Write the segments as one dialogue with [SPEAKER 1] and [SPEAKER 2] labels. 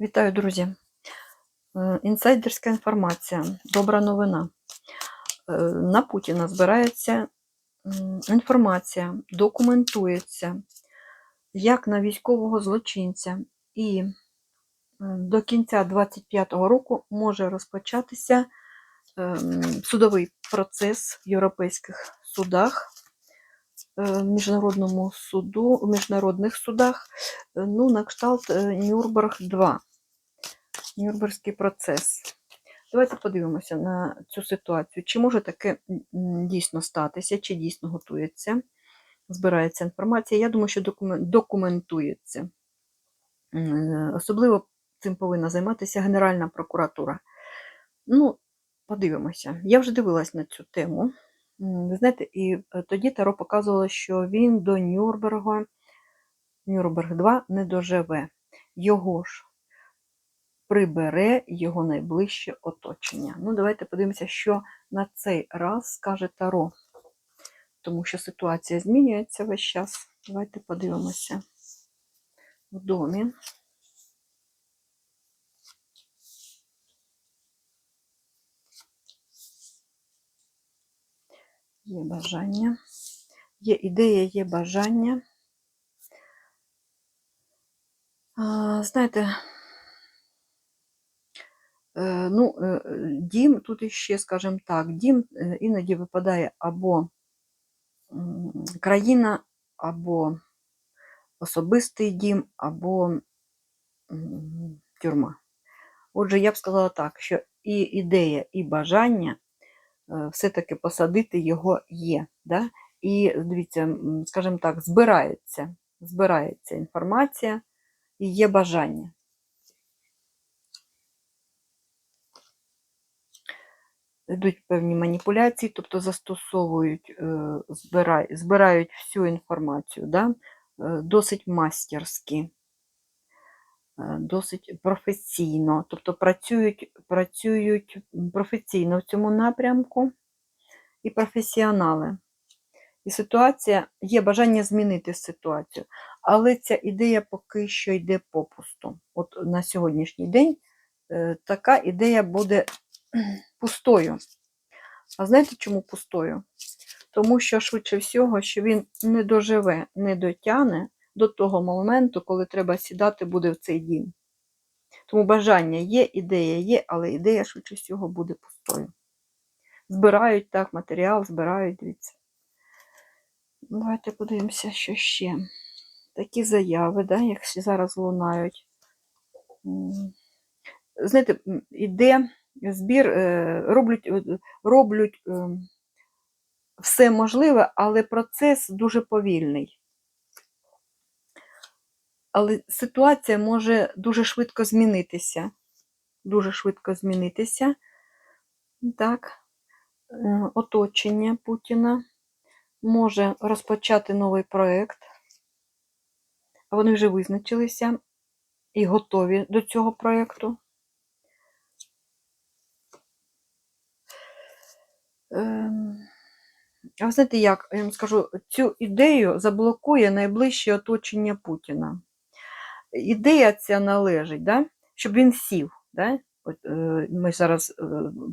[SPEAKER 1] Вітаю, друзі! Е, Інсайдерська інформація. Добра новина. Е, На Путіна збирається інформація, документується, як на військового злочинця. І е, до кінця 25-го року може розпочатися ем, судовий процес в європейських судах, в міжнародному суду, в міжнародних судах, е, ну, на кшталт е, Нюрнберг 2. Нюрнберзький процес. Давайте подивимося на цю ситуацію. Чи може таке дійсно статися, чи дійсно готується, збирається інформація. Я думаю, що документується. Особливо цим повинна займатися Генеральна прокуратура. Ну, подивимося. Я вже дивилась на цю тему. Ви знаєте, і е, тоді Таро показувало, що він до Нюрнберга, Нюрнберг 2 не доживе. Його ж прибере його найближче оточення. Ну, давайте подивимося, що на цей раз скаже Таро. Тому що ситуація змінюється весь час. Давайте подивимося в домі. Є бажання. Є ідея, є бажання. Знаєте, Е, Ну, е, дім, тут іще, скажімо так, дім е, іноді випадає або країна, або особистий дім, або тюрма. Отже, я б сказала так, що і ідея, і бажання все-таки посадити його є. Да? І дивіться, скажімо так, збирається, збирається інформація і є бажання. Йдуть певні маніпуляції, тобто застосовують, е, збирають, збирають всю інформацію, да? е, досить мастерськи, е, досить професійно, тобто працюють, працюють професійно в цьому напрямку і професіонали. І ситуація, є бажання змінити ситуацію, але ця ідея поки що йде попусту. От на сьогоднішній день е, така ідея буде пустою. А знаєте, чому пустою? Тому що, швидше всього, що він не доживе, не дотягне до того моменту, коли треба сідати буде в цей дім. Тому бажання є, ідея є, але ідея, швидше всього, буде пустою. Збирають так, матеріал, збирають, дивіться. Давайте подивимося, що ще. Такі заяви, да, як зараз лунають. Знаєте, іде збір, е, роблять, е, роблять е, все можливе, але процес дуже повільний. Але ситуація може дуже швидко змінитися. Дуже швидко змінитися. Так, е, оточення Путіна може розпочати новий проєкт. Вони вже визначилися і готові до цього проєкту. Ем, А ви знаєте як? Я вам скажу, цю ідею заблокує найближче оточення Путіна. Ідея ця належить, да? щоб він сів. Да? Е, Ми зараз е,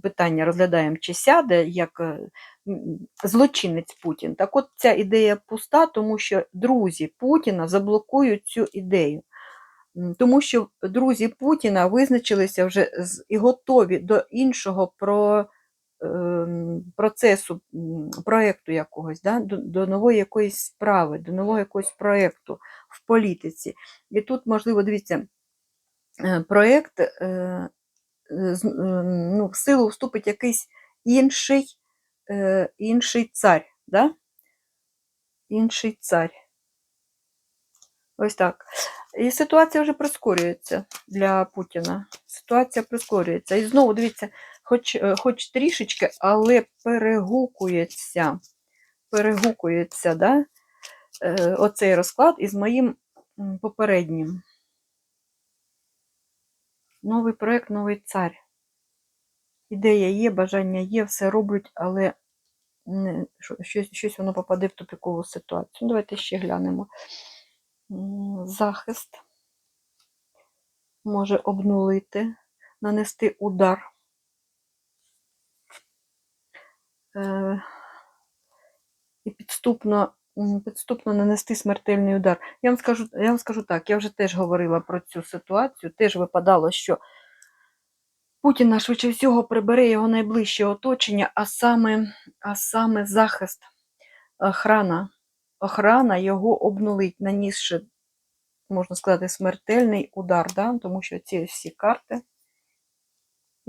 [SPEAKER 1] питання розглядаємо, чи сяде як е, злочинець Путін. Так от ця ідея пуста, тому що друзі Путіна заблокують цю ідею. Тому що друзі Путіна визначилися вже і готові до іншого про, процесу, проєкту якогось, да? до, до нової якоїсь справи, до нового якогось проєкту в політиці. І тут, можливо, дивіться, е, проєкт е, ну, в силу вступить якийсь інший, е, інший цар. Да? Інший цар. Ось так. І ситуація вже прискорюється для Путіна. Ситуація прискорюється. І знову дивіться, хоч, е, хоч трішечки, але перегукується. Перегукується, да? е, оцей розклад із моїм попереднім. Новий проєкт, новий цар. Ідея є, бажання є, все роблять, але не, щось, щось воно попаде в тупікову ситуацію. Давайте ще глянемо. Захист. може обнулити, нанести удар. Е, і підступно, підступно нанести смертельний удар. Я вам, скажу, я вам скажу так, я вже теж говорила про цю ситуацію, теж випадало, що Путіна швидше всього прибере його найближче оточення, а саме, а саме захист, охрана. Охрана його обнулить, нанісши, можна сказати, смертельний удар, да? тому що ці всі карти,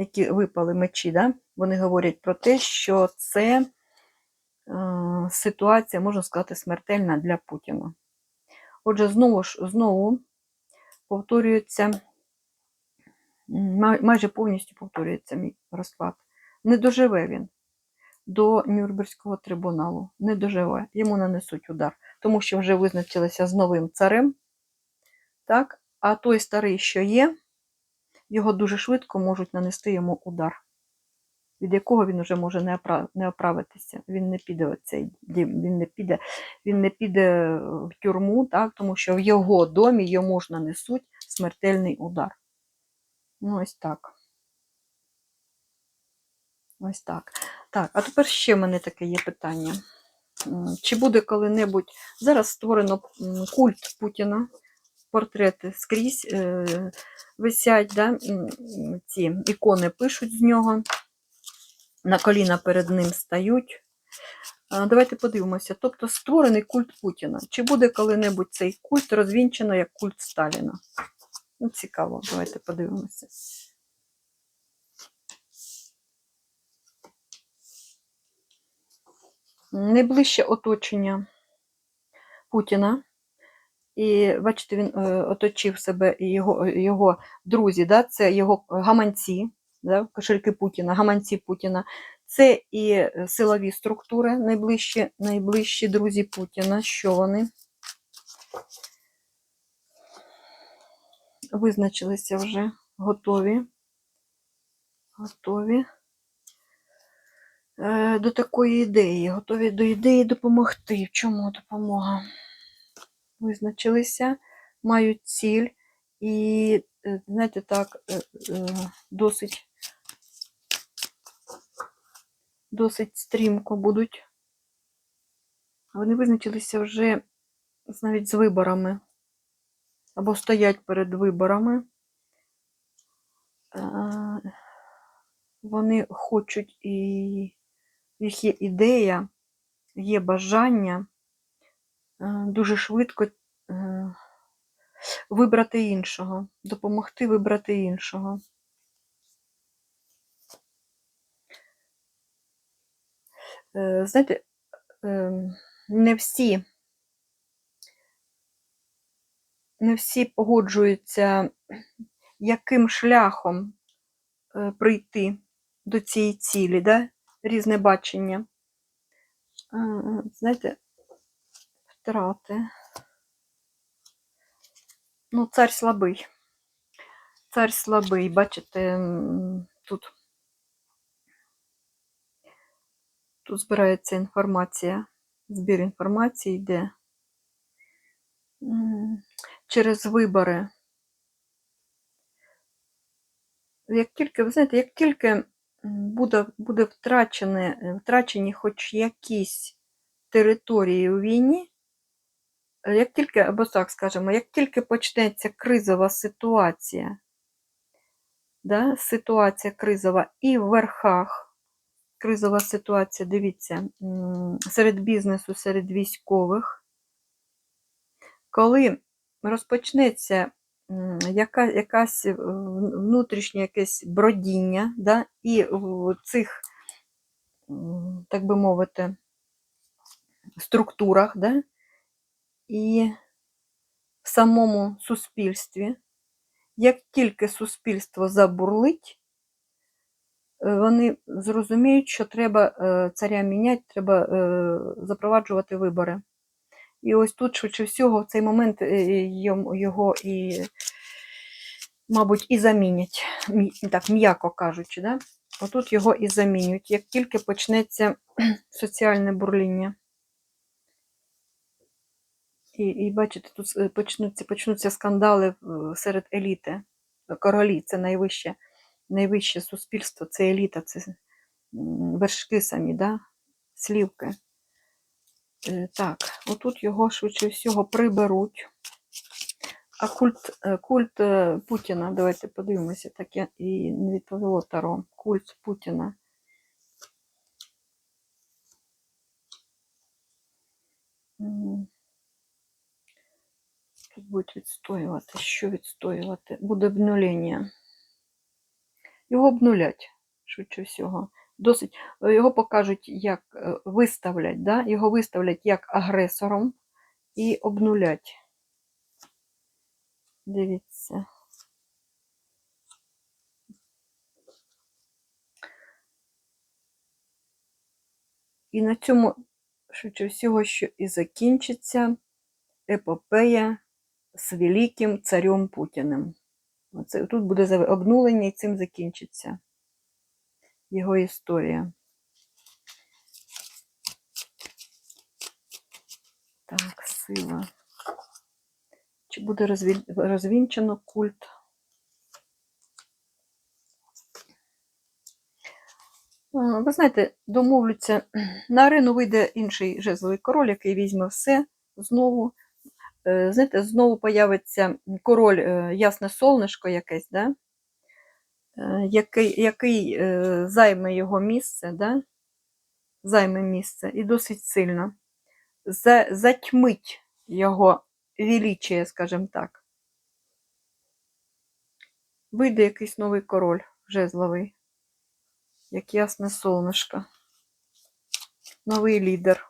[SPEAKER 1] які випали мечі, да? вони говорять про те, що це е, ситуація, можна сказати, смертельна для Путіна. Отже, знову ж знову повторюється, майже повністю повторюється мій розклад. Не доживе він до Нюрнберзького трибуналу. Не доживе, йому нанесуть удар, тому що вже визначилися з новим царем. Так? А той старий, що є, його дуже швидко можуть нанести йому удар, від якого він вже може не опра- не оправитися. Він не піде в цей дім, він не піде, він не піде в тюрму, так? тому що в його домі йому ж нанесуть смертельний удар. Ну, ось так. Ось так. Так, а тепер ще в мене таке є питання. Чи буде коли-небудь зараз створено культ Путіна, портрети скрізь е, висять, да? ці ікони пишуть з нього, на коліна перед ним стають. Давайте подивимося. Тобто створений культ Путіна. Чи буде коли-небудь цей культ розвінчено як культ Сталіна? Ну, цікаво, давайте подивимося. найближче оточення Путіна. І бачите, він е, оточив себе його, його друзі, да? це його гаманці, да? кошельки Путіна, гаманці Путіна. Це і е, силові структури, найближчі, найближчі друзі Путіна. Що вони? Визначилися вже, готові. Готові е, до такої ідеї, готові до ідеї допомогти. В чому допомога? Визначилися, мають ціль і, е, знаєте, так, е, е, досить, досить стрімко будуть. Вони визначилися вже навіть з виборами або стоять перед виборами. Вони хочуть і їх є ідея, є бажання дуже швидко е, вибрати іншого, допомогти вибрати іншого. Е, Знаєте, е, не всі, не всі погоджуються, яким шляхом е, прийти до цієї цілі, да? різне бачення. Е, Знаєте, втрати. Ну, цар слабий. Цар слабий, бачите, тут, тут збирається інформація, збір інформації йде через вибори. Як тільки, ви знаєте, як тільки буде, буде втрачене, втрачені хоч якісь території у війні, як тільки, або так скажемо, як тільки почнеться кризова ситуація, да, ситуація кризова і в верхах, кризова ситуація, дивіться, серед бізнесу, серед військових, коли розпочнеться яка, якась е, внутрішнє якесь бродіння, да, і в цих, так би мовити, структурах, да, і в самому суспільстві, як тільки суспільство забурлить, е, вони зрозуміють, що треба е, царя міняти, треба е, запроваджувати вибори. І ось тут, швидше всього, в цей момент його і, мабуть, і замінять, так, м'яко кажучи. Да? Отут його і замінюють, як тільки почнеться соціальне бурління. І, і бачите, тут е, почнуться, почнуться скандали серед еліти королі це найвище, найвище суспільство, це еліта, це вершки самі, да? слівки. Е, Так, отут його швидше всього приберуть. А культ, е, культ е, Путіна, давайте подивимося, так я і не відповіло Таро. Культ Путіна. Тут будуть відстоювати. Що відстоювати? Буде обнулення. Його обнулять, швидше всього. Досить. Його покажуть, як е, виставлять, да? його виставлять як агресором і обнулять. Дивіться. І на цьому, швидше всього, що і закінчиться епопея з великим царем Путіним. Оце, тут буде обнулення і цим закінчиться його історія. Так, сила. Чи буде розві- розвінчено культ? Ви знаєте, домовляться, на арену вийде інший жезловий король, який візьме все знову. Е, Знаєте, знову появиться король, е, ясне солнишко якесь, да? Е, який, який займе його місце, да? займе місце і досить сильно. За, затьмить його величие, скажімо так. Вийде якийсь новий король жезловий, як ясне солнышко. Новий лідер.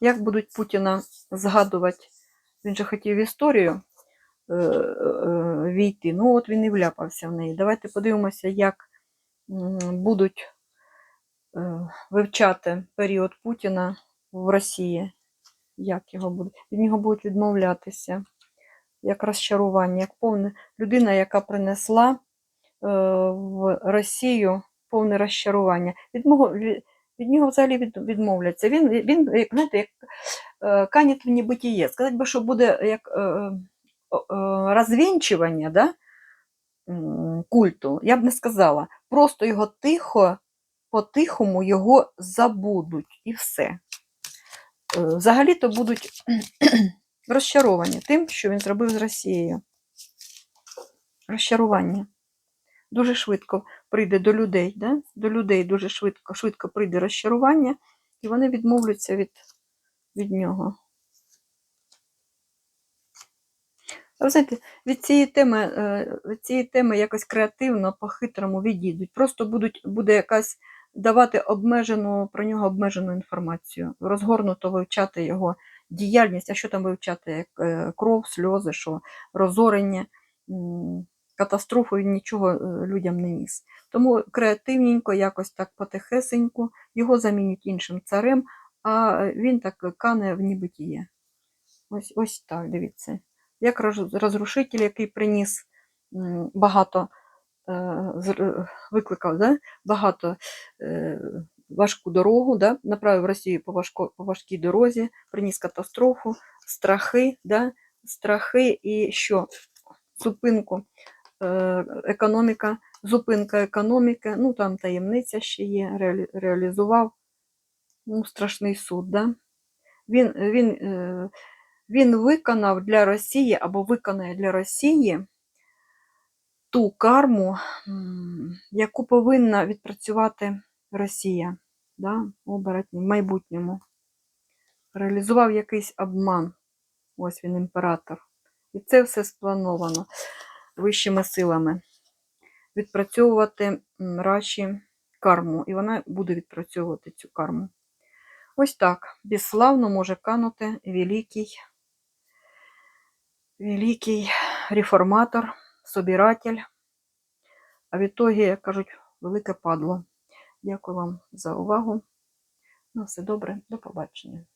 [SPEAKER 1] Як будуть Путіна згадувати? Він же хотів історію е, е, війти. Ну, от він і вляпався в неї. Давайте подивимося, як будуть е, вивчати період Путіна в Росії. Як його будуть? Від нього будуть відмовлятися. Як розчарування, як повне людина, яка принесла е, в Росію повне розчарування. Від, від, нього взагалі від, відмовляться. Він, він знаєте, як е, канет в небитіє. Сказати би, що буде як е, е, розвінчування да, культу, я б не сказала. Просто його тихо, по-тихому його забудуть і все. Е, Взагалі-то будуть розчаровані тим, що він зробив з Росією. Розчарування. Дуже швидко прийде до людей, да? до людей дуже швидко, швидко прийде розчарування, і вони відмовляться від, від нього. Ви знаєте, від цієї теми, е, від цієї теми якось креативно, по-хитрому відійдуть. Просто будуть, буде якась давати обмежену, про нього обмежену інформацію, розгорнуто вивчати його діяльність, а що там вивчати, як е, кров, сльози, що розорення, м, катастрофу нічого е, людям не ніс. Тому креативненько, якось так потихесенько, його замінять іншим царем, а він так кане в небитіє. Ось, ось так, дивіться. Як розрушитель, який приніс багато, е, викликав да? багато е, важку дорогу, да? направив Росію по, важко, по важкій дорозі, приніс катастрофу, страхи, да? страхи і що? Зупинку е, економіка, зупинка економіки, ну там таємниця ще є, реалі- реалізував ну, страшний суд. Да? Він, він, е, він виконав для Росії або виконає для Росії ту карму, яку повинна відпрацювати Росія да? оборотні, в майбутньому. Реалізував якийсь обман. Ось він імператор. І це все сплановано вищими силами. Відпрацьовувати Раші карму. І вона буде відпрацьовувати цю карму. Ось так. Безславно може канути великий, великий реформатор, собиратель. А в ітогі, як кажуть, велике падло. Дякую вам за увагу. На все добре, до побачення.